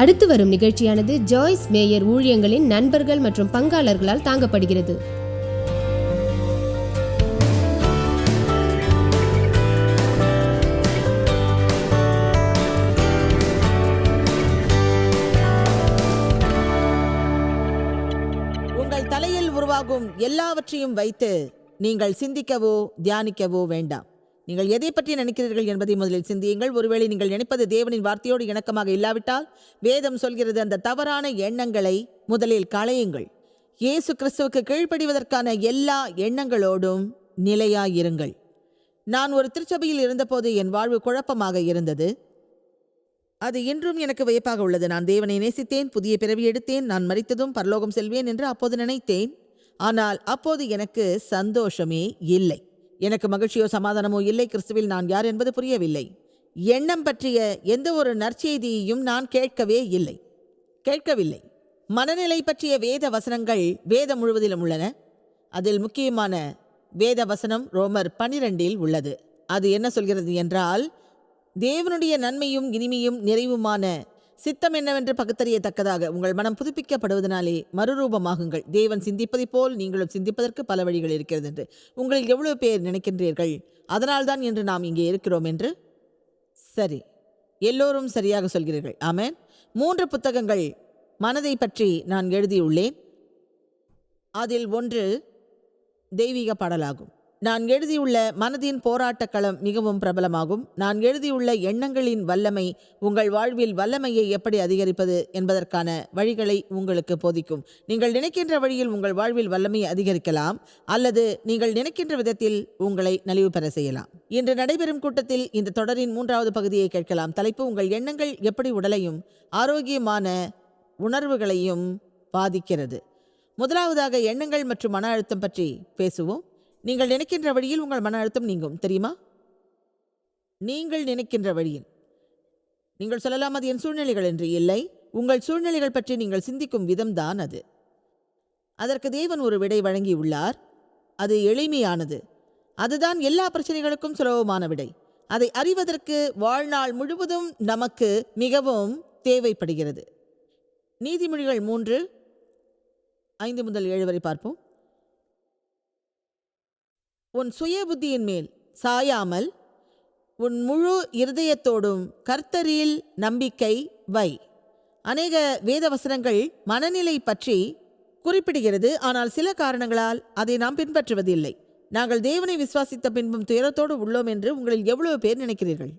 அடுத்து வரும் நிகழ்ச்சியானது ஜாய்ஸ் மேயர் ஊழியங்களின் நண்பர்கள் மற்றும் பங்காளர்களால் தாங்கப்படுகிறது. உங்கள் தலையில் உருவாகும் எல்லாவற்றையும் வைத்து நீங்கள் சிந்திக்கவோ தியானிக்கவோ வேண்டாம். நீங்கள் எதை பற்றி நினைக்கிறீர்கள் என்பதை முதலில் சிந்தியுங்கள். ஒருவேளை நீங்கள் நினைப்பது தேவனின் வார்த்தையோடு இணக்கமாக இல்லாவிட்டால் வேதம் சொல்கிறது அந்த தவறான எண்ணங்களை முதலில் களையுங்கள். இயேசு கிறிஸ்துவுக்கு கீழ்ப்படிவதற்கான எல்லா எண்ணங்களோடும் நிலையாயிருங்கள். நான் ஒரு திருச்சபையில் இருந்தபோது என் வாழ்வு குழப்பமாக இருந்தது. அது இன்றும் எனக்கு வியப்பாக உள்ளது. நான் தேவனை நேசித்தேன் புதிய பிறவி எடுத்தேன் நான் மறித்ததும் பரலோகம் செல்வேன் என்று அப்போது நினைத்தேன். ஆனால் அப்போது எனக்கு சந்தோஷமே இல்லை. எனக்கு மகிழ்ச்சியோ சமாதானமோ இல்லை கிறிஸ்துவில் நான் யார் என்பது புரியவில்லை. எண்ணம் பற்றிய எந்த ஒரு நற்செய்தியையும் நான் கேட்கவே இல்லை. கேட்கவில்லை. மனநிலை பற்றிய வேத வசனங்கள் வேதம் முழுவதிலும் உள்ளன. அதில் முக்கியமான வேத வசனம் ரோமர் பனிரெண்டில் உள்ளது. அது என்ன சொல்கிறது என்றால் தேவனுடைய நன்மையும் இனிமையும் நிறைவுமான சித்தம் என்னவென்று பகுத்தறியத்தக்கதாக உங்கள் மனம் புதுப்பிக்கப்படுவதனாலே மறுரூபமாகுங்கள். தேவன் சிந்திப்பதைப் போல் நீங்களும் சிந்திப்பதற்கு பல வழிகள் இருக்கிறது என்று உங்களில் எவ்வளவு பேர் நினைக்கின்றீர்கள்? அதனால்தான் இன்று நாம் இங்கே இருக்கிறோம் என்று சரி. எல்லோரும் சரியாக சொல்கிறீர்கள். ஆமேன். மூன்று புத்தகங்கள் மனதை பற்றி நான் எழுதியுள்ளேன். அதில் ஒன்று தெய்வீக பாடலாகும். நான் எழுதியுள்ள மனதின் போராட்டக் களம் மிகவும் பிரபலமாகும். நான் எழுதியுள்ள எண்ணங்களின் வல்லமை உங்கள் வாழ்வில் வல்லமையை எப்படி அதிகரிப்பது என்பதற்கான வழிகளை உங்களுக்கு போதிக்கும். நீங்கள் நினைக்கின்ற வழியில் உங்கள் வாழ்வில் வல்லமையை அதிகரிக்கலாம் அல்லது நீங்கள் நினைக்கின்ற விதத்தில் உங்களை நலிவு பெற செய்யலாம். இன்று நடைபெறும் கூட்டத்தில் இந்த தொடரின் மூன்றாவது பகுதியை கேட்கலாம். தலைப்பு உங்கள் எண்ணங்கள் எப்படி உடலையும் ஆரோக்கியமான உணர்வுகளையும் பாதிக்கிறது. முதலாவதாக எண்ணங்கள் மற்றும் மன அழுத்தம் பற்றி பேசுவோம். நீங்கள் நினைக்கின்ற வழியில் உங்கள் மன அழுத்தம் நீங்கும் தெரியுமா? நீங்கள் நினைக்கின்ற வழியில். நீங்கள் சொல்லலாம் அது என் சூழ்நிலைகள் என்று. இல்லை. உங்கள் சூழ்நிலைகள் பற்றி நீங்கள் சிந்திக்கும் விதம்தான் அது. அதற்கு தேவன் ஒரு விடை வழங்கியுள்ளார். அது எளிமையானது. அதுதான் எல்லா பிரச்சனைகளுக்கும் சுலபமான விடை. அதை அறிவதற்கு வாழ்நாள் முழுவதும் நமக்கு மிகவும் தேவைப்படுகிறது. நீதிமொழிகள் மூன்று ஐந்து முதல் ஏழு வரை பார்ப்போம். உன் சுய புத்தியின் மேல் சாயாமல் உன் முழு இருதயத்தோடும் கர்த்தரில் நம்பிக்கை வை. அநேக வேதவசனங்கள் மனநிலை பற்றி குறிப்பிடுகிறது. ஆனால் சில காரணங்களால் அதை நாம் பின்பற்றுவதில்லை. நாங்கள் தேவனை விசுவாசித்த பின்பும் துயரத்தோடு உள்ளோம் என்று உங்களில் எவ்வளவு பேர் நினைக்கிறீர்கள்?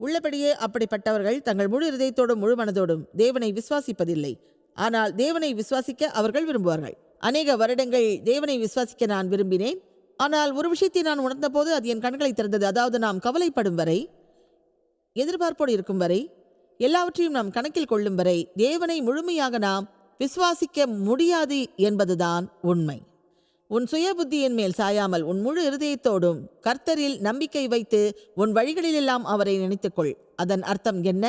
உள்ளபடியே அப்படிப்பட்டவர்கள் தங்கள் முழு இருதயத்தோடும் முழு மனதோடும் தேவனை விசுவாசிப்பதில்லை. ஆனால் தேவனை விசுவாசிக்க அவர்கள் விரும்புவார்கள். அநேக வருடங்கள் தேவனை விசுவாசிக்க நான் விரும்பினேன். ஆனால் ஒரு விஷயத்தை நான் உணர்ந்தபோது அது என் கண்களை திறந்தது. அதாவது நாம் கவலைப்படும் வரை எதிர்பார்ப்போடு இருக்கும் வரை எல்லாவற்றையும் நாம் கணக்கில் கொள்ளும் வரை தேவனை முழுமையாக நாம் விசுவாசிக்க முடியாது என்பதுதான் உண்மை. உன் சுய புத்தியின் மேல் சாயாமல் உன் முழு இருதயத்தோடும் கர்த்தரில் நம்பிக்கை வைத்து உன் வழிகளிலெல்லாம் அவரை நினைத்துக்கொள். அதன் அர்த்தம் என்ன?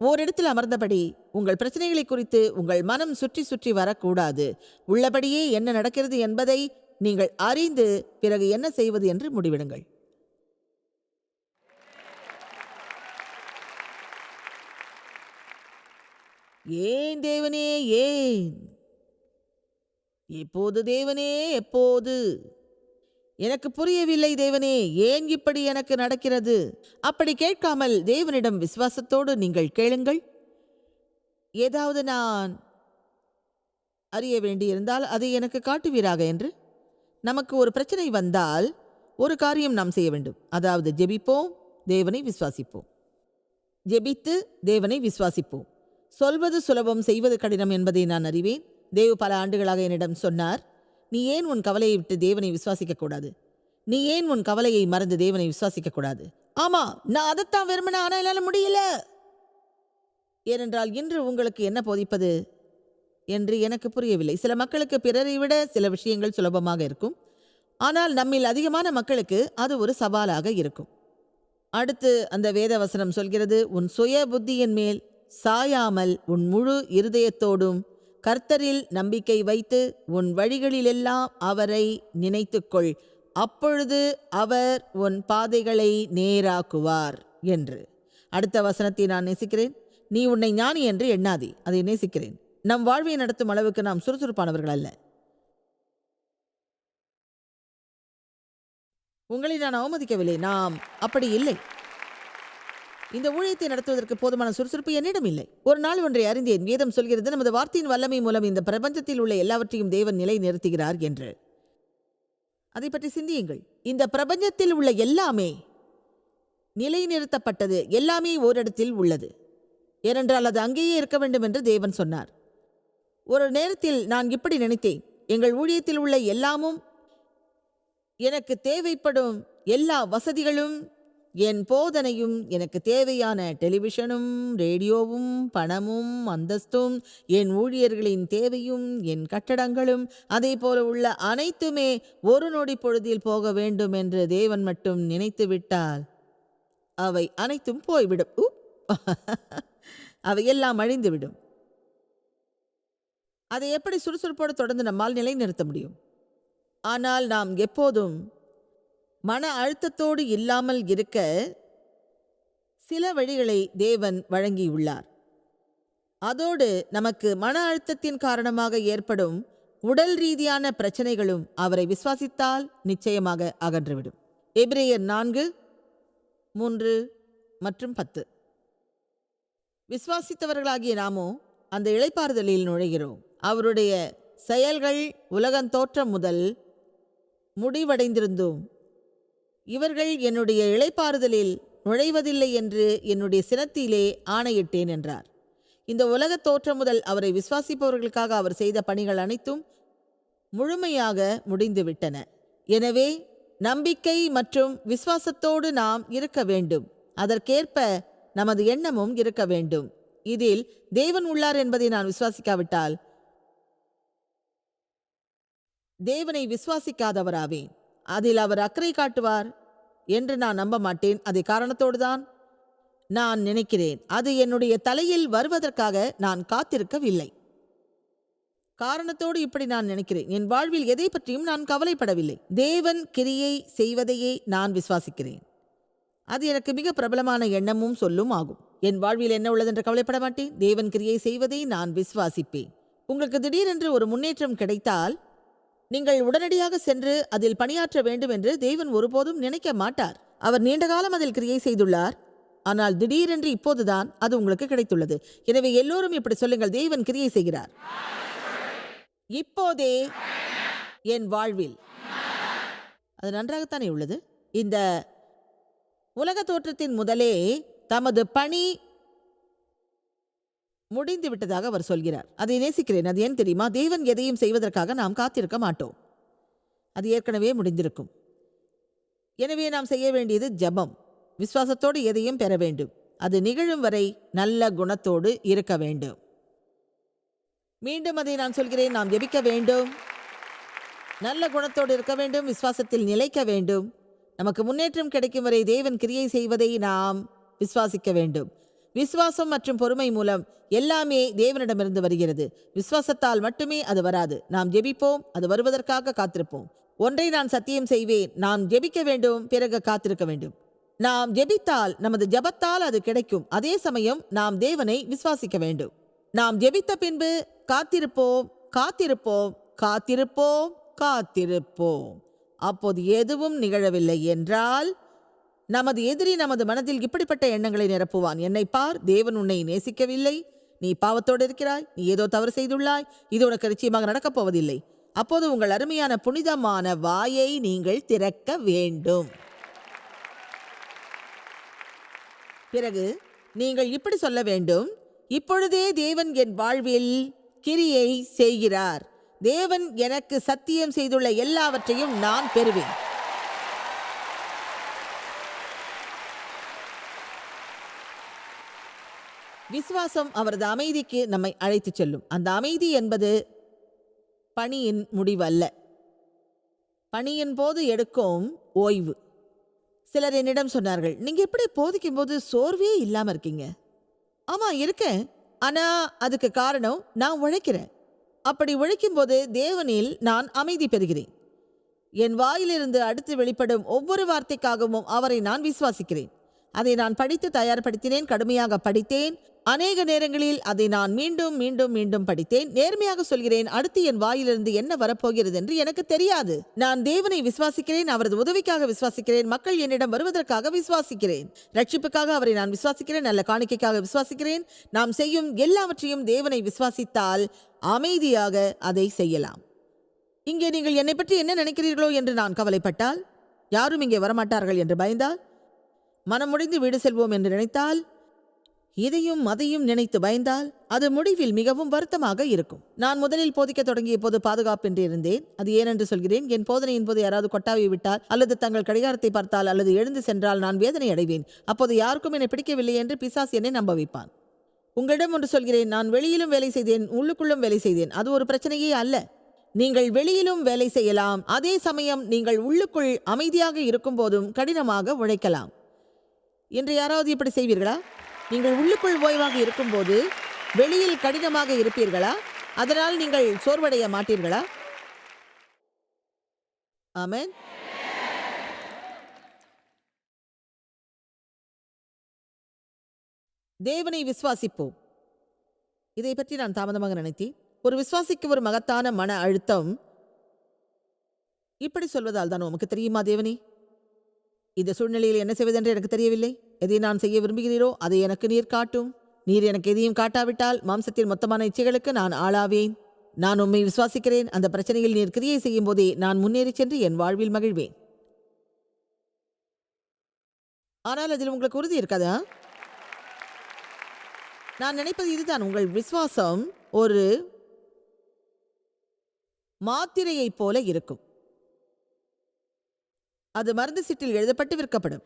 ஓரிடத்தில் அமர்ந்தபடி உங்கள் பிரச்சனைகளை குறித்து உங்கள் மனம் சுற்றி சுற்றி வரக்கூடாது. உள்ளபடியே என்ன நடக்கிறது என்பதை நீங்கள் அறிந்து பிறகு என்ன செய்வது என்று முடிவிடுங்கள். ஏன் தேவனே ஏன்? எப்போது தேவனே எப்போது? எனக்கு புரியவில்லை தேவனே ஏன் இப்படி எனக்கு நடக்கிறது? அப்படி கேட்காமல் தேவனிடம் விசுவாசத்தோடு நீங்கள் கேளுங்கள். ஏதாவது நான் அறிய வேண்டியிருந்தால் அதை எனக்கு காட்டுவீராக என்று? நமக்கு ஒரு பிரச்சனை வந்தால் ஒரு காரியம் நாம் செய்ய வேண்டும். அதாவது ஜெபிப்போம் தேவனை விசுவாசிப்போம். ஜெபித்து தேவனை விசுவாசிப்போம். சொல்வது சுலபம் செய்வது கடினம் என்பதை நான் அறிவேன். தேவ் பல ஆண்டுகளாக என்னிடம் சொன்னார் நீ ஏன் உன் கவலையை விட்டு தேவனை விசுவாசிக்க கூடாது? நீ ஏன் உன் கவலையை மறந்து தேவனை விசுவாசிக்க கூடாது? ஆமா நான் அதைத்தான் விரும்பின ஆனால் என்னால முடியல. ஏனென்றால் இன்று உங்களுக்கு என்ன போதிப்பது? என்று எனக்கு புரியவில்லை. சில மக்களுக்கு பிறரை விட சில விஷயங்கள் சுலபமாக இருக்கும். ஆனால் நம்மில் அதிகமான மக்களுக்கு அது ஒரு சவாலாக இருக்கும். அடுத்து அந்த வேதவசனம் சொல்கிறது உன் சுய புத்தியின் மேல் சாயாமல் உன் முழு இருதயத்தோடும் கர்த்தரில் நம்பிக்கை வைத்து உன் வழிகளிலெல்லாம் அவரை நினைத்துக்கொள். அப்பொழுது அவர் உன் பாதைகளை நேராக்குவார் என்று. அடுத்த வசனத்தை நான் நேசிக்கிறேன். நீ உன்னை ஞானி என்று எண்ணாதே. அதை நேசிக்கிறேன். நம் வாழ்வை நடத்தும் அளவுக்கு நாம் சுறுசுறுப்பானவர்கள் அல்ல. உங்களை நான் அவமதிக்கவில்லை. நாம் அப்படி இல்லை. இந்த ஊழியத்தை நடத்துவதற்கு போதுமான சுறுசுறுப்பு என்னிடம் இல்லை. ஒரு நாள் ஒன்றை அறிந்தேன். வேதம் சொல்கிறது நமது வார்த்தையின் வல்லமை மூலம் இந்த பிரபஞ்சத்தில் உள்ள எல்லாவற்றையும் தேவன் நிலை நிறுத்துகிறார் என்று. அதை பற்றி சிந்தியுங்கள். இந்த பிரபஞ்சத்தில் உள்ள எல்லாமே நிலைநிறுத்தப்பட்டது. எல்லாமே ஓரிடத்தில் உள்ளது. ஏனென்றால் அது அங்கேயே இருக்க வேண்டும் என்று தேவன் சொன்னார். ஒரு நேரத்தில் நான் இப்படி நினைத்தேன். எங்கள் ஊழியத்தில் உள்ள எல்லாமும் எனக்கு தேவைப்படும் எல்லா வசதிகளும் என் போதனையும் எனக்கு தேவையான டெலிவிஷனும் ரேடியோவும் பணமும் அந்தஸ்தும் என் ஊழியர்களின் தேவையும் என் கட்டடங்களும் அதே போல உள்ள அனைத்துமே ஒரு நொடி பொழுதில் போக வேண்டும் என்று தேவன் மட்டும் நினைத்து விட்டால் அவை அனைத்தும் போய்விடும். அவையெல்லாம் அவை எல்லாம் அழிந்துவிடும். அதை எப்படி சுறுசுறுப்போடு தொடர்ந்து நம்மால் நிலைநிறுத்த முடியும்? ஆனால் நாம் எப்போதும் மன அழுத்தத்தோடு இல்லாமல் இருக்க சில வழிகளை தேவன் வழங்கியுள்ளார். அதோடு நமக்கு மன அழுத்தத்தின் காரணமாக ஏற்படும் உடல் ரீதியான பிரச்சனைகளும் அவரை விசுவாசித்தால் நிச்சயமாக அகன்றுவிடும். எபிரேயர் நான்கு மூன்று மற்றும் பத்து. விசுவாசித்தவர்களாகிய நாமோ அந்த இளைப்பாறுதலில் நுழைகிறோம். அவருடைய செயல்கள் உலகந்தோற்றம் முதல் முடிவடைந்திருந்தோம் இவர்கள் என்னுடைய இளைப்பாறுதலில் நுழைவதில்லை என்று என்னுடைய சினத்திலே ஆணையிட்டேன் என்றார். இந்த உலகத் தோற்றம் முதல் அவரை விசுவாசிப்பவர்களுக்காக அவர் செய்த பணிகள் அனைத்தும் முழுமையாக முடிந்துவிட்டன. எனவே நம்பிக்கை மற்றும் விசுவாசத்தோடு நாம் இருக்க வேண்டும். அதற்கேற்ப நமது எண்ணமும் இருக்க வேண்டும். இதில் தேவன் உள்ளார் என்பதை நான் விசுவாசிக்காவிட்டால் தேவனை விசுவாசிக்காதவராவேன். அதில் அவர் அக்கறை காட்டுவார் என்று நான் நம்ப மாட்டேன். அதை காரணத்தோடுதான் நான் நினைக்கிறேன். அது என்னுடைய தலையில் வருவதற்காக நான் காத்திருக்கவில்லை. காரணத்தோடு இப்படி நான் நினைக்கிறேன். என் வாழ்வில் எதை பற்றியும் நான் கவலைப்படவில்லை. தேவன் கிரியை செய்வதையே நான் விசுவாசிக்கிறேன். அது எனக்கு மிக பிரபலமான எண்ணமும் சொல்லும் ஆகும். என் வாழ்வில் என்ன உள்ளதென்று கவலைப்பட மாட்டேன். தேவன் கிரியை செய்வதை நான் விசுவாசிப்பேன். உங்களுக்கு திடீரென்று ஒரு முன்னேற்றம் கிடைத்தால் நீங்கள் உடனடியாக சென்று அதில் பணியாற்ற வேண்டும் என்று தேவன் ஒருபோதும் நினைக்க மாட்டார். அவர் நீண்ட காலம் அதில் கிரியை செய்துள்ளார். ஆனால் திடீரென்று இப்போதுதான் அது உங்களுக்கு கிடைத்துள்ளது. எனவே எல்லோரும் இப்படி சொல்லுங்கள் தேவன் கிரியை செய்கிறார். இப்போதே என் வாழ்வில். அது நன்றாகத்தானே உள்ளது. இந்த உலக தோற்றத்தின் முதலே தமது பணி முடிந்து விட்டதாக அவர் சொல்கிறார். அதை நேசிக்கிறேன். அது ஏன் தெரியுமா? தேவன் எதையும் செய்வதற்காக நாம் காத்திருக்க மாட்டோம். அது ஏற்கனவே முடிந்திருக்கும். எனவே நாம் செய்ய வேண்டியது ஜெபம். விசுவாசத்தோடு எதையும் பெற வேண்டும். அது நிகழும் வரை நல்ல குணத்தோடு இருக்க வேண்டும். மீண்டும் அதை நான் சொல்கிறேன். நாம் ஜெபிக்க வேண்டும். நல்ல குணத்தோடு இருக்க வேண்டும். விசுவாசத்தில் நிலைக்க வேண்டும். நமக்கு முன்னேற்றம் கிடைக்கும் வரை தேவன் கிரியை செய்வதை நாம் விசுவாசிக்க வேண்டும். விசுவாசம் மற்றும் பொறுமை மூலம் எல்லாமே தேவனிடமிருந்து வருகிறது. விசுவாசத்தால் மட்டுமே அது வராது. நாம் ஜெபிப்போம் அது வருவதற்காக காத்திருப்போம். ஒன்றை நான் சத்தியம் செய்வேன் நாம் ஜெபிக்க வேண்டும் பிறகு காத்திருக்க வேண்டும். நாம் ஜெபித்தால் நமது ஜெபத்தால் அது கிடைக்கும். அதே சமயம் நாம் தேவனை விசுவாசிக்க வேண்டும். நாம் ஜெபித்த பின்பு காத்திருப்போம் காத்திருப்போம் காத்திருப்போம் காத்திருப்போம். அப்போது எதுவும் நிகழவில்லை என்றால் நமது எதிரி நமது மனதில் இப்படிப்பட்ட எண்ணங்களை நிரப்புவான். என்னை பார் தேவன் உன்னை நேசிக்கவில்லை. நீ பாவத்தோடு இருக்கிறாய். நீ ஏதோ தவறு செய்துள்ளாய். இது உனக்கு நிச்சயமாக நடக்கப் போவதில்லை. அப்போது உங்கள் அருமையான புனிதமான வாயை நீங்கள் திறக்க வேண்டும். பிறகு நீங்கள் இப்படி சொல்ல வேண்டும் இப்பொழுதே தேவன் என் வாழ்வில் கிரியை செய்கிறார். தேவன் எனக்கு சத்தியம் செய்துள்ள எல்லாவற்றையும் நான் பெறுவேன். விசுவாசம் அவரது அமைதிக்கு நம்மை அழைத்துச் செல்லும். அந்த அமைதி என்பது பணியின் முடிவல்ல. பணியின் போது எடுக்கும் ஓய்வு. சிலர் என்னிடம் சொன்னார்கள் நீங்கள் எப்படி போதிக்கும் போது சோர்வே இல்லாமல் இருக்கீங்க. ஆமா இருக்கேன். ஆனால் அதுக்கு காரணம் நான் உழைக்கிறேன். அப்படி உழைக்கும்போது தேவனில் நான் அமைதி பெறுகிறேன். என் வாயிலிருந்து அடுத்து வெளிப்படும் ஒவ்வொரு வார்த்தைக்காகவும் அவரை நான் விசுவாசிக்கிறேன். அதை நான் படித்து தயார்படுத்தினேன் கடுமையாக படித்தேன். அநேக நேரங்களில் அதை நான் மீண்டும் மீண்டும் மீண்டும் படித்தேன். நேர்மையாக சொல்கிறேன் அடுத்து என் வாயிலிருந்து என்ன வரப்போகிறது என்று எனக்கு தெரியாது. நான் தேவனை விசுவாசிக்கிறேன் அவரது உதவிக்காக விசுவாசிக்கிறேன் மக்கள் என்னிடம் வருவதற்காக விசுவாசிக்கிறேன். ரட்சிப்புக்காக அவரை நான் விசுவாசிக்கிறேன் நல்ல காணிக்கைக்காக விசுவாசிக்கிறேன். நாம் செய்யும் எல்லாவற்றையும் தேவனை விசுவாசித்தால் அமைதியாக அதை செய்யலாம். இங்கே நீங்கள் என்னை பற்றி என்ன நினைக்கிறீர்களோ என்று நான் கவலைப்பட்டால்? யாரும் இங்கே வரமாட்டார்கள் என்று பயந்தால்? மனம் முடிந்து வீடு செல்வோம் என்று நினைத்தால் இதையும் அதையும் நினைத்து பயந்தால் அது முடிவில் மிகவும் வருத்தமாக இருக்கும். நான் முதலில் போதிக்க தொடங்கிய போது பாதுகாப்பின்றி இருந்தேன். அது ஏனென்று சொல்கிறேன். என் போதனையின் போது யாராவது கொட்டாவி விட்டால் அல்லது தங்கள் கடிகாரத்தை பார்த்தால் அல்லது எழுந்து சென்றால் நான் வேதனை அடைவேன். அப்போது யாருக்கும் என்னை பிடிக்கவில்லை என்று பிசாஸ் என்னை நம்ப வைப்பான். உங்களிடம் ஒன்று சொல்கிறேன். நான் வெளியிலும் வேலை செய்தேன் உள்ளுக்குள்ளும் வேலை செய்தேன். அது ஒரு பிரச்சனையே அல்ல. நீங்கள் வெளியிலும் வேலை செய்யலாம். அதே சமயம் நீங்கள் உள்ளுக்குள் அமைதியாக இருக்கும் போதும் கடினமாக உழைக்கலாம். இன்று யாராவது இப்படி செய்வீர்களா? நீங்கள் உள்ளுக்குள் ஓய்வாக இருக்கும்போது வெளியில் கடினமாக இருப்பீர்களா? அதனால் நீங்கள் சோர்வடைய மாட்டீர்களா? ஆமேன். தேவனை விசுவாசிப்போம். இதை பற்றி நான் தாமதமாக நினைத்தேன். ஒரு விசுவாசிக்கு ஒரு மகத்தான மன அழுத்தம் இப்படி சொல்வதால் தான் உமக்கு தெரியுமா தேவனே? இந்த சூழ்நிலையில் என்ன செய்வதென்று எனக்கு தெரியவில்லை. எதை நான் செய்ய விரும்புகிறீரோ அதை எனக்கு நீர் காட்டும். நீர் எனக்கு எதையும் காட்டாவிட்டால் மாம்சத்தின் மொத்தமான இச்சைகளுக்கு நான் ஆளாவேன். நான் உம்மை விசுவாசிக்கிறேன். அந்த பிரச்சனையில் நீர் கிரியை செய்யும் போதே நான் முன்னேறி சென்று என் வாழ்வில் மகிழ்வேன். ஆனால் அதில் உங்களுக்கு உறுதி இருக்காதா? நான் நினைப்பது இதுதான். உங்கள் விசுவாசம் ஒரு மாத்திரையைப் போல இருக்கும். அது மருந்து சீட்டில் எழுதப்பட்டு விற்கப்படும்.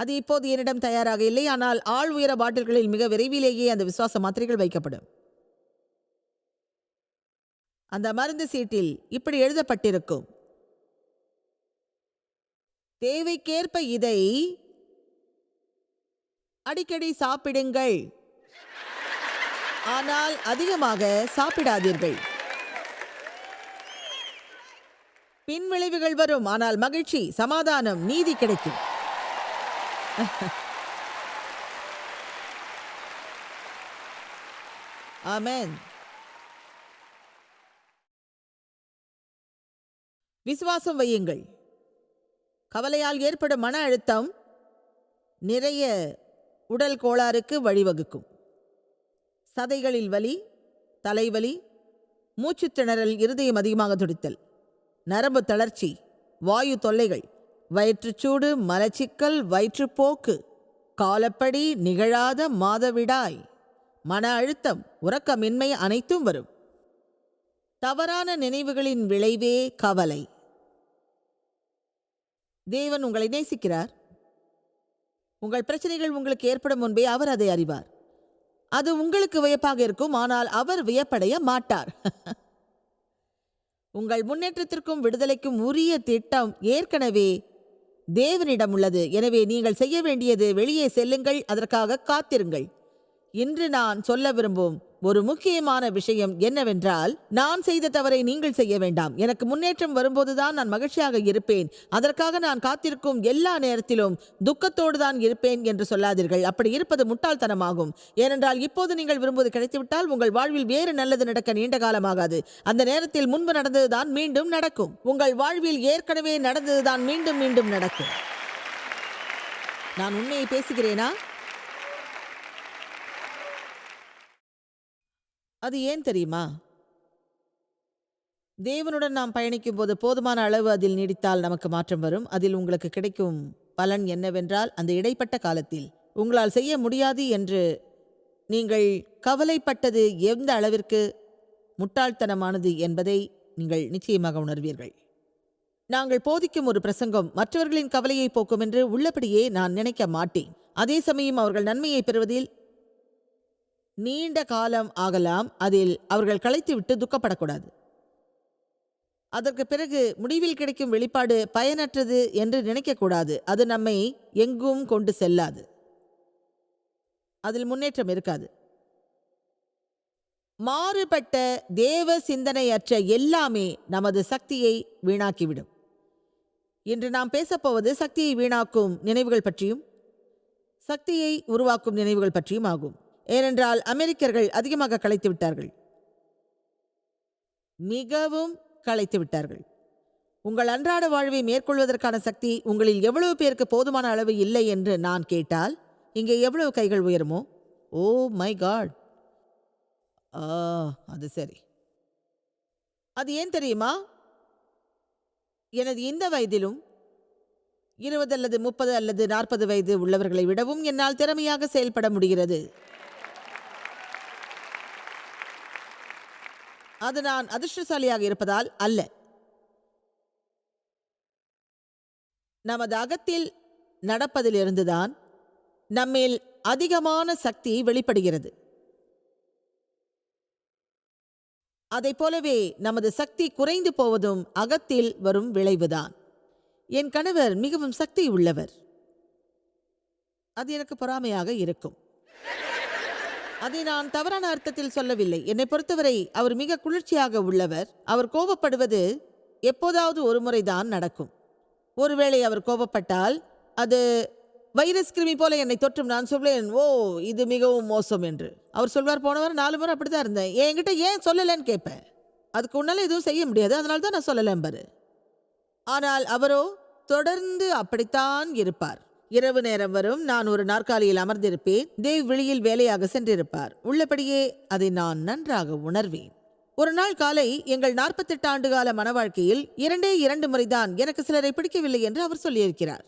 அது இப்போது என்னிடம் தயாராக இல்லை ஆனால் ஆள் உயர பாட்டில்களில் மிக விரைவிலேயே அந்த விசுவாச மாத்திரைகள் வைக்கப்படும். அந்த மருந்து சீட்டில் இப்படி எழுதப்பட்டிருக்கும். தேவைக்கேற்ப இதை அடிக்கடி சாப்பிடுங்கள். ஆனால் அதிகமாக சாப்பிடாதீர்கள். பின்விளைவுகள் வரும் ஆனால் மகிழ்ச்சி சமாதானம் நீதி கிடைக்கும். ஆமேன். விசுவாசம் வையுங்கள். கவலையால் ஏற்படும் மன அழுத்தம் நிறைய உடல் கோளாறுக்கு வழிவகுக்கும். சதைகளில் வலி தலைவலி மூச்சுத் திணறல் இருதயம் அதிகமாக துடித்தல் நரம்பு தளர்ச்சி வாயு தொல்லைகள் வயிற்றுச்சூடு மலச்சிக்கல் வயிற்றுப்போக்கு காலப்படி நிகழாத மாதவிடாய் மன அழுத்தம் உறக்கமின்மை அனைத்தும் வரும். தவறான நினைவுகளின் விளைவே கவலை. தேவன் உங்களை நேசிக்கிறார். உங்கள் பிரச்சனைகள் உங்களுக்கு ஏற்படும் முன்பே அவர் அதை அறிவார். அது உங்களுக்கு வியப்பாக இருக்கும் ஆனால் அவர் வியப்படைய மாட்டார். உங்கள் முன்னேற்றத்திற்கும் விடுதலைக்கும் உரிய திட்டம் ஏற்கனவே தேவனிடம் உள்ளது. எனவே நீங்கள் செய்ய வேண்டியது வெளியே செல்லுங்கள் அதற்காக காத்திருங்கள். இன்று நான் சொல்ல விரும்பும் ஒரு முக்கியமான விஷயம் என்னவென்றால் நான் செய்த தவறை நீங்கள் செய்ய வேண்டாம். எனக்கு முன்னேற்றம் வரும்போதுதான் நான் மகிழ்ச்சியாக இருப்பேன். அதற்காக நான் காத்திருக்கும் எல்லா நேரத்திலும் துக்கத்தோடு தான் இருப்பேன் என்று சொல்லாதீர்கள். அப்படி இருப்பது முட்டாள்தனமாகும். ஏனென்றால் இப்போது நீங்கள் விரும்புவது கிடைத்துவிட்டால் உங்கள் வாழ்வில் வேறு நல்லது நடக்க நீண்ட காலமாகாது. அந்த நேரத்தில் முன்பு நடந்ததுதான் மீண்டும் நடக்கும். உங்கள் வாழ்வில் ஏற்கனவே நடந்ததுதான் மீண்டும் மீண்டும் நடக்கும். நான் உண்மையை பேசுகிறேனா? அது ஏன் தெரியுமா? தேவனுடன் நாம் பயணிக்கும் போது போதுமான அளவு அதில் நீடித்தால் நமக்கு மாற்றம் வரும். அதில் உங்களுக்கு கிடைக்கும் பலன் என்னவென்றால் அந்த இடைப்பட்ட காலத்தில் உங்களால் செய்ய முடியாது என்று நீங்கள் கவலைப்பட்டது எந்த அளவிற்கு? முட்டாள்தனமானது என்பதை நீங்கள் நிச்சயமாக உணர்வீர்கள். நாங்கள் போதிக்கும் ஒரு பிரசங்கம் மற்றவர்களின் கவலையை போக்கும் என்று உள்ளபடியே நான் நினைக்க மாட்டேன். அதே சமயம் அவர்கள் நன்மையை பெறுவதில் நீண்ட காலம் ஆகலாம். அதில் அவர்கள் களைத்துவிட்டு துக்கப்படக்கூடாது. அதற்கு பிறகு முடிவில் கிடைக்கும் வெளிப்பாடு பயனற்றது என்று நினைக்கக்கூடாது. அது நம்மை எங்கும் கொண்டு செல்லாது. அதில் முன்னேற்றம் இருக்காது. மாறுபட்ட தேவ சிந்தனையற்ற எல்லாமே நமது சக்தியை வீணாக்கிவிடும். இன்று நாம் பேசப்போவது சக்தியை வீணாக்கும் நினைவுகள் பற்றியும் சக்தியை உருவாக்கும் நினைவுகள் பற்றியும் ஆகும். ஏனென்றால் அமெரிக்கர்கள் அதிகமாக களைத்து விட்டார்கள். மிகவும் களைத்து விட்டார்கள். உங்கள் அன்றாட வாழ்வை மேற்கொள்வதற்கான சக்தி உங்களில் எவ்வளவு பேருக்கு போதுமான அளவு இல்லை என்று நான் கேட்டால் இங்கே எவ்வளவு கைகள் உயருமோ? Oh my God. ஆ அது சரி. அது ஏன் தெரியுமா? எனது இந்த வயதிலும் இருபது அல்லது முப்பது அல்லது நாற்பது வயது உள்ளவர்களை விடவும் என்னால் திறமையாக செயல்பட முடிகிறது. அது நான் அதிர்ஷ்டசாலியாக இருப்பதால் அல்ல. நமது அகத்தில் நடப்பதிலிருந்துதான் நம்மில் அதிகமான சக்தி வெளிப்படுகிறது. அதைப் போலவே நமது சக்தி குறைந்து போவதும் அகத்தில் வரும் விளைவுதான். என் கணவர் மிகவும் சக்தி உள்ளவர். அது எனக்கு பொறாமையாக இருக்கும். அதை நான் தவறான அர்த்தத்தில் சொல்லவில்லை. என்னை பொறுத்தவரை அவர் மிக குளிர்ச்சியாக உள்ளவர். அவர் கோபப்படுவது எப்போதாவது ஒரு முறைதான் நடக்கும். ஒருவேளை அவர் கோபப்பட்டால் அது வைரஸ் கிருமி போல என்னை தொற்றும். நான் சொல்வேன் ஓ இது மிகவும் மோசம் என்று. அவர் சொல்வார் போனவர் நாலு முறை அப்படிதான் இருந்தேன். என்கிட்ட ஏன் சொல்லலைன்னு கேட்பேன். அதுக்கு உன்னால் எதுவும் செய்ய முடியாது. அதனால தான் நான் சொல்லலேன் பாரு ஆனால் அவரோ தொடர்ந்து அப்படித்தான் இருப்பார். இரவு நேரம் வரும். நான் ஒரு நாற்காலியில் அமர்ந்திருப்பேன். தேவ் வெளியில் வேலையாக சென்றிருப்பார். உள்ளபடியே அதை நான் நன்றாக உணர்வேன். ஒரு நாள் காலை எங்கள் நாற்பத்தெட்டு ஆண்டு கால மன வாழ்க்கையில் இரண்டே இரண்டு முறைதான் எனக்கு சிலரை பிடிக்கவில்லை என்று அவர் சொல்லியிருக்கிறார்.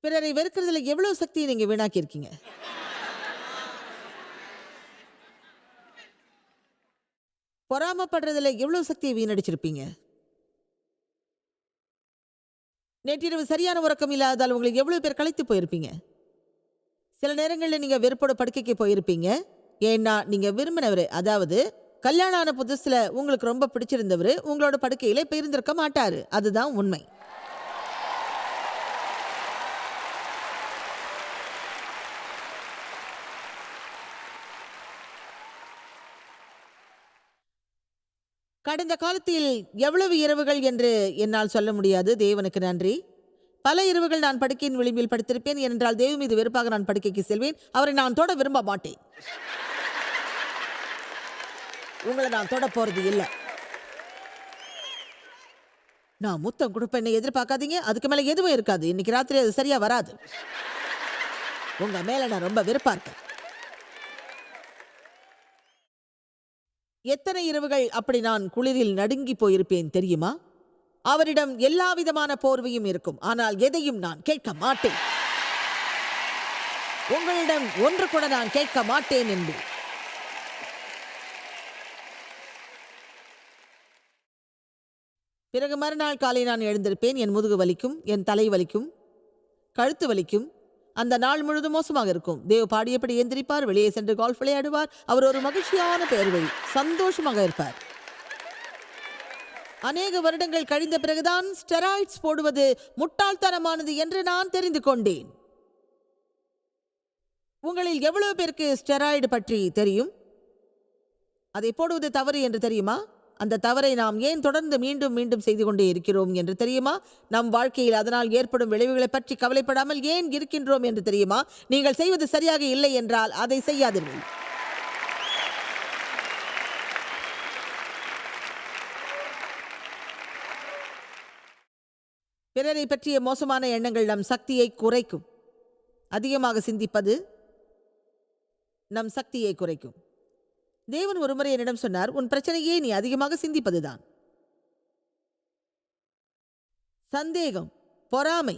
பிறரை வெறுக்கிறதுல எவ்வளவு சக்தியை நீங்க வீணாக்கியிருக்கீங்க? பொறாமப்படுறதுல எவ்வளவு சக்தியை வீணடிச்சிருப்பீங்க? நேற்றிரவு சரியான உறக்கம் இல்லாததால் உங்களுக்கு எவ்வளோ பேர் களைத்து போயிருப்பீங்க? சில நேரங்களில் நீங்கள் வெறுப்போட படுக்கைக்கு போயிருப்பீங்க. ஏன்னா நீங்கள் விரும்பினவர் அதாவது கல்யாணம் ஆன புதுசில் உங்களுக்கு ரொம்ப பிடிச்சிருந்தவர் உங்களோட படுக்கையில் இப்போ இருந்திருக்க மாட்டார். அதுதான் உண்மை. கடந்த காலத்தில் எவ்வளவு இரவுகள் என்று என்னால் சொல்ல முடியாது. தேவனுக்கு நன்றி. பல இரவுகள் நான் படுக்கையின் விளிம்பில் படுத்திருப்பேன். ஏனென்றால் தேவ மீது வெறுப்பாக நான் படுக்கைக்கு செல்வேன். அவரை நான் தொட விரும்ப மாட்டேன். உங்களை நான் தொட போறது இல்லை. நான் முத்தம் என்னை எதிர்பார்க்காதீங்க. அதுக்கு மேலே எதுவும் இருக்காது. இன்னைக்கு ராத்திரி அது சரியா வராது. உங்க மேல நான் ரொம்ப வெறுப்பா இருக்கேன். எத்தனை இரவுகள் அப்படி நான் குளிரில் நடுங்கி போயிருப்பேன் தெரியுமா? அவரிடம் எல்லா விதமான போர்வையும் இருக்கும். ஆனால் எதையும் நான் கேட்க மாட்டேன். உங்களிடம் ஒன்று கூட நான் கேட்க மாட்டேன் என்று. பிறகு மறுநாள் காலை நான் எழுந்திருப்பேன். என் முதுகு வலிக்கும் என் தலை வலிக்கும் கழுத்து வலிக்கும் அந்த நாள் முழுதும் மோசமாக இருக்கும். தேவ் பாடியபடி எந்திரிப்பார் வெளியே சென்று கால்ஃப் விளையாடுவார். அவர் ஒரு மகிழ்ச்சியான பெயர் வழி சந்தோஷமாக இருப்பார். அநேக வருடங்கள் கழிந்த பிறகுதான் ஸ்டெராய்ட்ஸ் போடுவது முட்டாள்தனமானது என்று நான் தெரிந்து கொண்டேன். உங்களில் எவ்வளவு பேருக்கு ஸ்டெராய்டு பற்றி தெரியும்? அதை போடுவது தவறு என்று தெரியுமா? அந்த தவறை நாம் ஏன் தொடர்ந்து மீண்டும் மீண்டும் செய்து கொண்டே இருக்கிறோம் என்று தெரியுமா? நம் வாழ்க்கையில் அதனால் ஏற்படும் விளைவுகளை பற்றி கவலைப்படாமல் ஏன் இருக்கின்றோம் என்று தெரியுமா? நீங்கள் செய்வது சரியாக இல்லை என்றால் அதை செய்யாதீர்கள். பிறரை பற்றிய மோசமான எண்ணங்கள் நம் சக்தியை குறைக்கும். அதிகமாக சிந்திப்பது நம் சக்தியை குறைக்கும். தேவன் ஒருமுறை என்னிடம் சொன்னார் உன் பிரச்சனையே நீ அதிகமாக சிந்திப்பதுதான். சந்தேகம் பொறாமை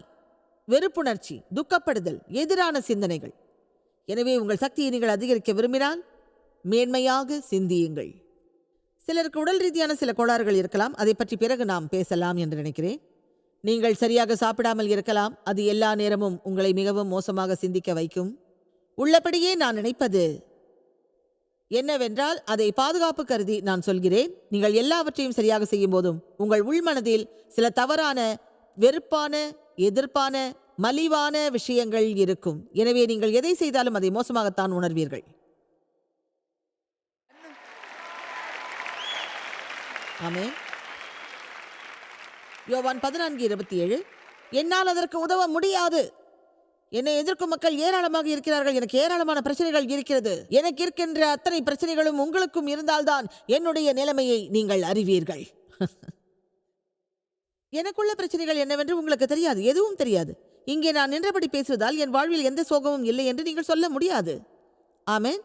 வெறுப்புணர்ச்சி துக்கப்படுதல் எதிரான சிந்தனைகள். எனவே உங்கள் சக்தியை நீங்கள் அதிகரிக்க விரும்பினால் மேன்மையாக சிந்தியுங்கள். சிலருக்கு உடல் ரீதியான சில கோளாறுகள் இருக்கலாம் அதை பற்றி பிறகு நாம் பேசலாம் என்று நினைக்கிறேன். நீங்கள் சரியாக சாப்பிடாமல் இருக்கலாம் அது எல்லா நேரமும் உங்களை மிகவும் மோசமாக சிந்திக்க வைக்கும். உள்ளபடியே நான் நினைப்பது என்னவென்றால் அதை பாதுகாப்பு கருதி நான் சொல்கிறேன். நீங்கள் எல்லாவற்றையும் சரியாக செய்யும் போதும் உங்கள் உள்மனதில் சில தவறான வெறுப்பான எதிர்ப்பான மலிவான விஷயங்கள் இருக்கும். எனவே நீங்கள் எதை செய்தாலும் அதை மோசமாகத்தான் உணர்வீர்கள். ஆமே யோவான் பதினான்கு இருபத்தி ஏழு என்னால் அதற்கு உதவ முடியாது. என்னை எதிர்க்கும் மக்கள் ஏராளமாக இருக்கிறார்கள். எனக்கு ஏராளமான பிரச்சனைகள் இருக்கிறது. எனக்கு இருக்கின்ற அத்தனை பிரச்சனைகளும் உங்களுக்கும் இருந்தால்தான் என்னுடைய நிலைமையை நீங்கள் அறிவீர்கள். எனக்குள்ள பிரச்சனைகள் என்னவென்று உங்களுக்கு தெரியாது. எதுவும் தெரியாது. இங்கே நான் நின்றபடி பேசுவதால் என் வாழ்வில் எந்த சோகமும் இல்லை என்று நீங்கள் சொல்ல முடியாது. ஆமேன்.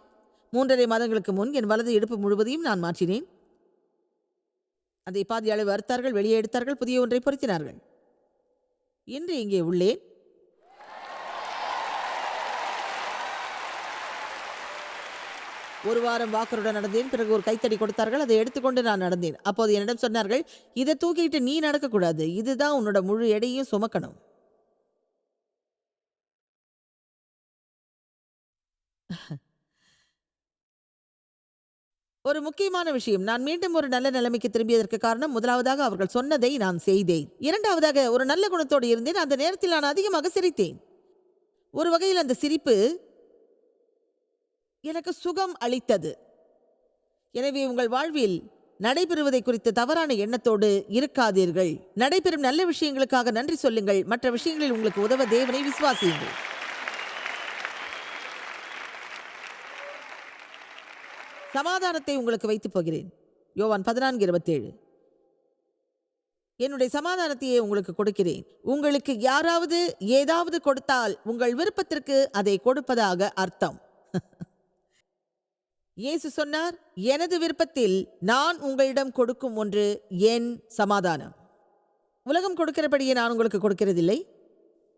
மூன்றரை மாதங்களுக்கு முன் என் வலது இடுப்பு முழுவதையும் நான் மாற்றினேன். அதை பாதி அளவு அறுத்தார்கள் வெளியே எடுத்தார்கள் புதிய ஒன்றை பொருத்தினார்கள். இன்று இங்கே உள்ளேன். ஒரு வாரம் வாக்கருடன் நடந்தேன். பிறகு ஒரு கைத்தடி கொடுத்தார்கள். அதை எடுத்துக்கொண்டு நான் நடந்தேன். அப்போது என்னிடம் சொன்னார்கள் இதை தூக்கிட்டு நீ நடக்கக்கூடாது. இதுதான் உன்னோட முழு எடையும் சுமக்கணும். ஒரு முக்கியமான விஷயம். நான் மீண்டும் ஒரு நல்ல நிலைமைக்கு திரும்பியதற்கு காரணம் முதலாவதாக அவர்கள் சொன்னதை நான் செய்தேன். இரண்டாவதாக ஒரு நல்ல குணத்தோடு இருந்தேன். அந்த நேரத்தில் நான் அதிகமாக சிரித்தேன். ஒரு வகையில் அந்த சிரிப்பு எனக்கு சுகம் அளித்தது. எனவே உங்கள் வாழ்வில் நடைபெறுவதை குறித்த தவறான எண்ணத்தோடு இருக்காதீர்கள். நடைபெறும் நல்ல விஷயங்களுக்காக நன்றி சொல்லுங்கள். மற்ற விஷயங்களில் உங்களுக்கு உதவ தேவனை விசுவாசியுங்கள். சமாதானத்தை உங்களுக்கு வைத்துப் போகிறேன். யோவான் பதினான்கு இருபத்தேழு. என்னுடைய சமாதானத்தையே உங்களுக்கு கொடுக்கிறேன். உங்களுக்கு யாராவது ஏதாவது கொடுத்தால் உங்கள் விருப்பத்திற்கு அதை கொடுப்பதாக அர்த்தம். இயேசு சொன்னார் எனது விருப்பத்தில் நான் உங்களிடம் கொடுக்கும் ஒன்று என் சமாதானம். உலகம் கொடுக்கிறபடியே நான் உங்களுக்கு கொடுக்கிறதில்லை.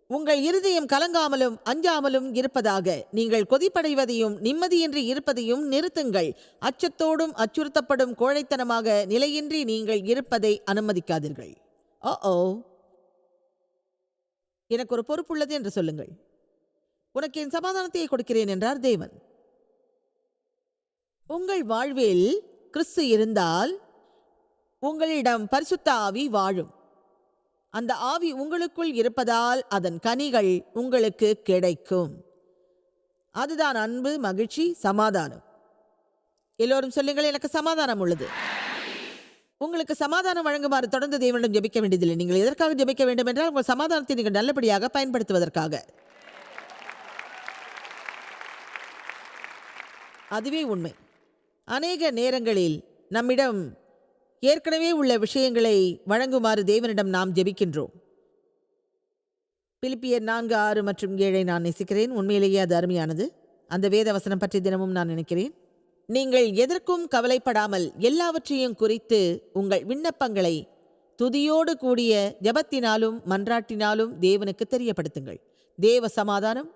உங்கள் இருதயம் கலங்காமலும் அஞ்சாமலும் இருப்பதாக நீங்கள் கொதிப்படைவதையும் நிம்மதியின்றி இருப்பதையும் நிறுத்துங்கள். அச்சத்தோடும் அச்சுறுத்தப்படும் கோழைத்தனமாக நிலையின்றி நீங்கள் இருப்பதை அனுமதிக்காதீர்கள். ஓ ஓ எனக்கு ஒரு பொறுப்புள்ளது என்று சொல்லுங்கள். உனக்கு என் சமாதானத்தையே கொடுக்கிறேன் என்றார் தேவன். உங்கள் வாழ்வில் கிறிஸ்து இருந்தால் உங்களிடம் பரிசுத்த ஆவி வாழும். அந்த ஆவி உங்களுக்குள் இருப்பதால் அதன் கனிகள் உங்களுக்கு கிடைக்கும். அதுதான் அன்பு மகிழ்ச்சி சமாதானம். எல்லோரும் சொல்லுங்கள் எனக்கு சமாதானம் உள்ளது. உங்களுக்கு சமாதானம் வழங்குமாறு தொடர்ந்து தேவனிடம் ஜெபிக்க வேண்டியதில்லை. நீங்கள் எதற்காக ஜெபிக்க வேண்டும் என்றால் உங்கள் சமாதானத்தை நீங்கள் நல்லபடியாக பயன்படுத்துவதற்காக. அதுவே உண்மை. அநேக நேரங்களில் நம்மிடம் ஏற்கனவே உள்ள விஷயங்களை வழங்குமாறு தேவனிடம் நாம் ஜெபிக்கின்றோம். பிலிப்பியர் நான்கு ஆறு மற்றும் ஏழை நான் நேசிக்கிறேன். உண்மையிலேயே அது அருமையானது. அந்த வேத வசனம் பற்றி தினமும் நான் நினைக்கிறேன். நீங்கள் எதற்கும் கவலைப்படாமல் எல்லாவற்றையும் குறித்து உங்கள் விண்ணப்பங்களை துதியோடு கூடிய ஜெபத்தினாலும் மன்றாட்டினாலும் தேவனுக்கு தெரியப்படுத்துங்கள். தேவ சமாதானம்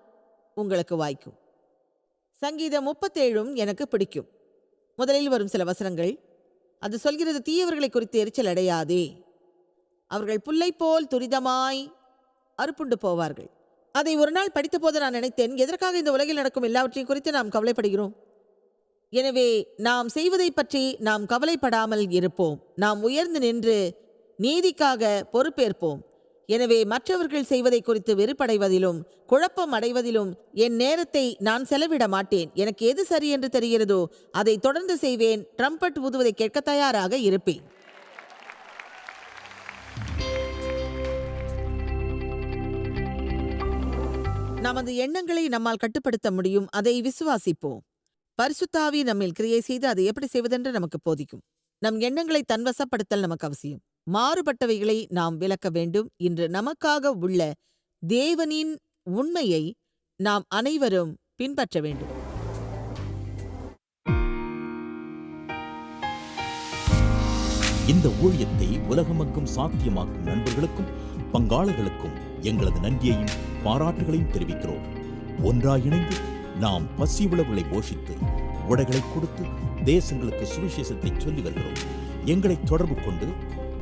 உங்களுக்கு வாய்க்கும். சங்கீதம் முப்பத்தேழும் எனக்கு பிடிக்கும். முதலில் வரும் சில வசனங்கள். அது சொல்கிறது தீயவர்களை குறித்து எரிச்சல் அடையாதே. அவர்கள் புல்லை போல் துரிதமாய் அறுப்புண்டு போவார்கள். அதை ஒரு நாள் படித்தபோது நான் நினைத்தேன் எதற்காக இந்த உலகில் நடக்கும் எல்லாவற்றையும் குறித்து நாம் கவலைப்படுகிறோம்? எனவே நாம் செய்வதை பற்றி நாம் கவலைப்படாமல் இருப்போம். நாம் உயர்ந்து நின்று நீதிக்காக பொறுப்பேற்போம். எனவே மற்றவர்கள் செய்வதை குறித்து வெறுப்படைவதிலும் குழப்பம் அடைவதிலும் என் நேரத்தை நான் செலவிட மாட்டேன். எனக்கு எது சரி என்று தெரிகிறதோ அதை தொடர்ந்து செய்வேன். ட்ரம்பட் ஊதுவதை கேட்க தயாராக இருப்பேன். நமது எண்ணங்களை நம்மால் கட்டுப்படுத்த முடியும். அதை விசுவாசிப்போம். பரிசுத்தாவி நம்மில் கிரியை செய்து அதை எப்படி செய்வதென்று நமக்கு போதிக்கும். நம் எண்ணங்களை தன்வசப்படுத்தல் நமக்கு அவசியம். மாறுபட்டவைகளை நாம் விளக்க வேண்டும். இன்று நமக்காக உள்ள தேவனின் உண்மையை நாம் அனைவரும் பின்பற்ற வேண்டும். இந்த ஊழியத்தை உலகமெங்கும் சாத்தியமாக்கும் நண்பர்களுக்கும் பங்காளர்களுக்கும் எங்களது நன்றியையும் பாராட்டுகளையும் தெரிவிக்கிறோம். ஒன்றாக இணைந்து நாம் பசி உழவுகளை போஷித்து உடைகளை கொடுத்து தேசங்களுக்கு சுவிசேஷத்தை சொல்லி வருகிறோம். எங்களை தொடர்பு கொண்டு